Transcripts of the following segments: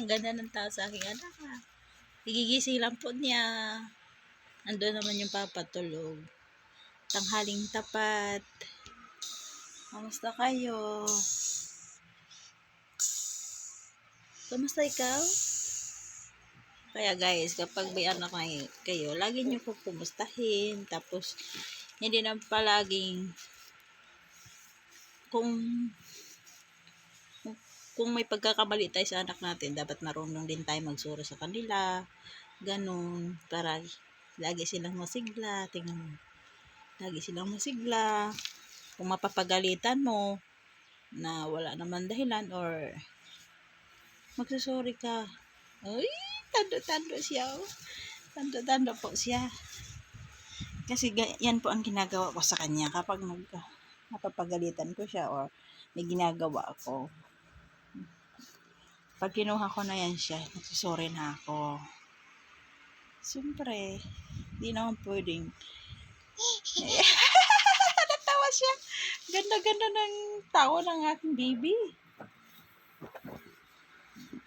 Ang ganda ng tao sa aking anak. ah. Igigising lang po niya. Ando naman yung papatulog. Tanghaling tapat. Kamusta kayo? Kamusta ikaw? Kaya guys, kapag may anak na kayo, lagi nyo po kumustahin. Tapos, hindi na palaging kung kung may pagkakamali tayo sa anak natin, dapat marunong din tayo magsuro sa kanila. Ganun. Para lagi silang masigla. Tingnan mo. Lagi silang masigla. Kung mapapagalitan mo, na wala naman dahilan or magsusorry ka. Uy, tando-tando siya. oh. Tando-tando po siya. Kasi yan po ang ginagawa ko sa kanya kapag mag, napapagalitan ko siya or may ginagawa ako. Pag kinuha ko na yan siya, nagsusorry na ako. Siyempre, di naman pwedeng. Natawa siya. Ganda-ganda ng tao ng aking baby.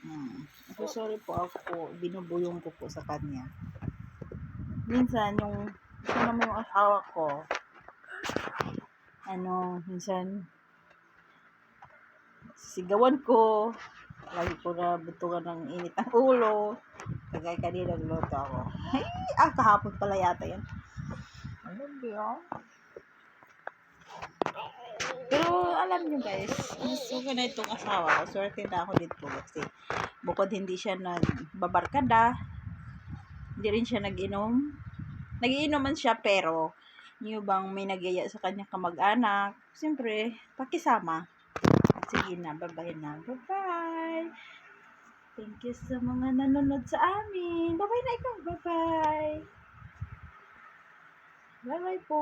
Hmm. Nagsusorry po ako. Binubuyong ko po sa kanya. Minsan, yung gusto naman yung asawa ko, ano, minsan, sigawan ko, lagi ko na butungan ng init ang ulo, kagaya kanina niluto ako. Ay, ah, kahapon pala yata yun. Ano ba Pero alam nyo guys, gusto ko na itong asawa ko. Swerte na ako dito kasi bukod hindi siya nagbabarkada, hindi rin siya nag-inom. Nagiinuman siya pero yung bang may nagyaya sa kanyang kamag-anak, siyempre, pakisama. Sige na, bye-bye na. Bye-bye. Thank you sa mga nanonood sa amin. Bye-bye na ikaw. Bye-bye. Bye-bye po.